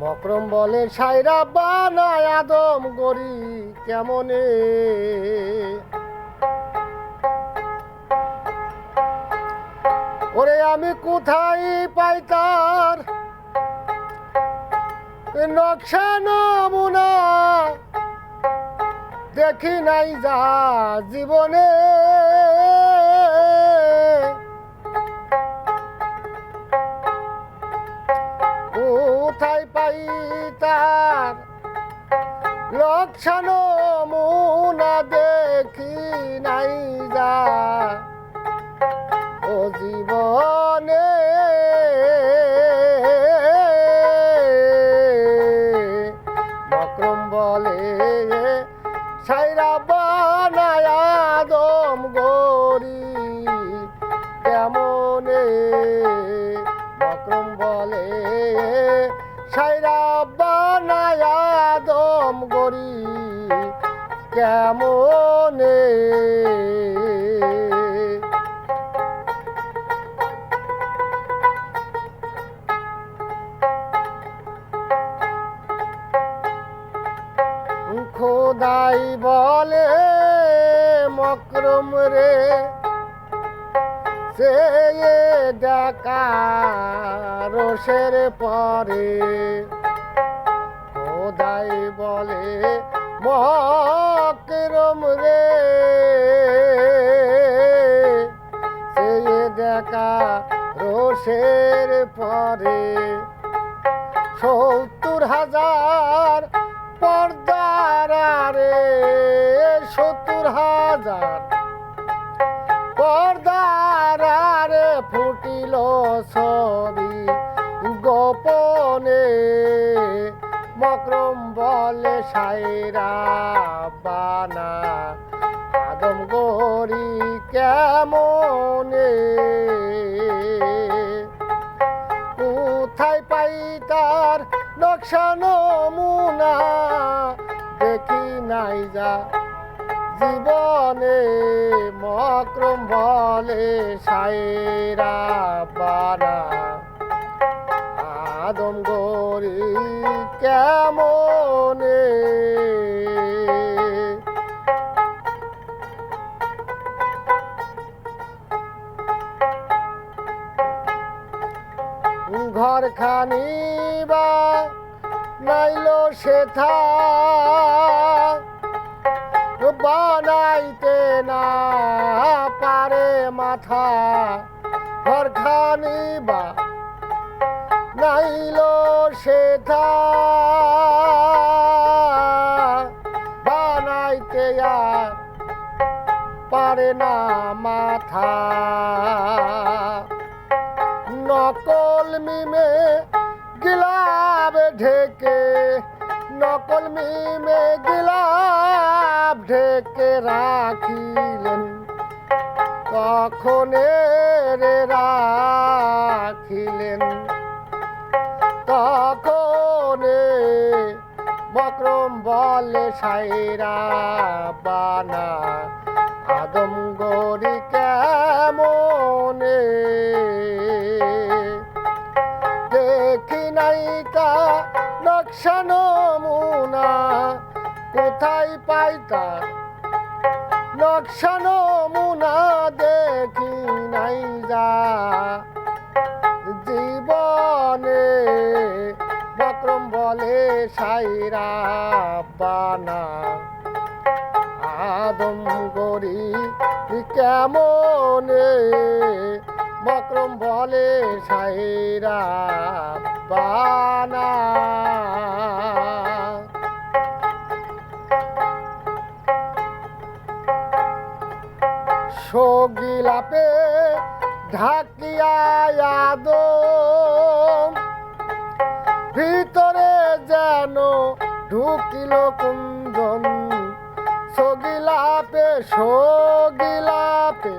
মকরম বলে সাইরা বানায় আদম গরি কেমনে? ওরে আমি কোথায় পাই তার নকশা নমুনা? দেখি নাই যা জীবনে। তার লক্ষণ মুনা দেখি নাই যা। ও জীবনে মকরম বলে সাইরা বানায় আদম গরি কেমনে মকরম বলে সাইরা বানায় দম গরি কেমনে? খোদাই বলে মকরম রে সে ডাকা রোষের পরে। খোদাই বলে মকরম রে। সে দেখা রোষের পরে। সত্তর হাজার পর্দার রে সত্তর হাজার বলে সাইরা বানা। আদম গরি কেমনে? কোথায় পাই তার নকশা নমুনা? দেখি নাই যা জীবনে। মক্রম বলে সাইরা বানা। আদম গরি কেমনে ঘর খানি বা নাইল সেথা। বানাইতে না পারে মাথা। ঘর খানি বা নাইল সেথা। আর পারে না মাথা। নকল মিমে গিলাব ঢেকে, নকল মিমে গিলাব ঢেকে রাখিলেন। কখনে রে বলে সাইরা বানা। আদম গরি কেমনে? দেখি নাই তা নকশা নমুনা। কোথায় পাই তার নকশা নমুনা দেখি নাই যা। জীবনে বক্রম বলে সাইরা। বানা। আদম গরি কেমনে? বক্রম বলে সাইরা বানা। সগিলাপে ঢাকিয়া আদম ভিতরে যেন ঢুকিল কুঞ্জন, সগিলাপে সগিলাপে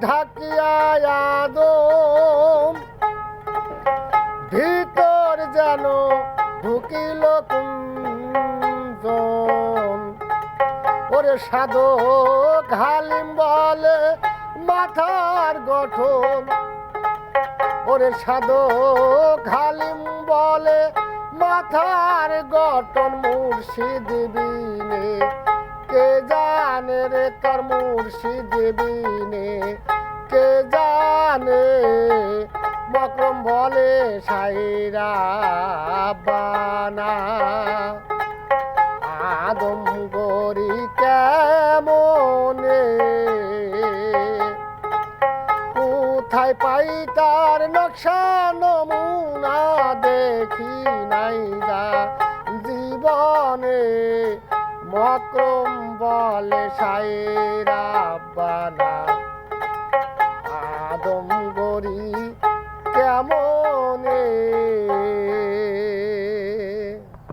ঢাকিয়া আদম। ভিতর যেন ঢুকিল কুঞ্জন। ওরে সাধক হালিম বলে, মাথার গঠন। ওরে সাধক হালিম বলে মাথার গঠন মুর্শিদ বিনে, কে জানে রে তোর মুর্শিদ বিনে? কে জানে? মকরম বলে সাইরা বানা। কোথায় পাই তার নকশা নমুনা দেখি নাই যা। জীবনে মক্রম বলে বানা। আদম গরি কেমনে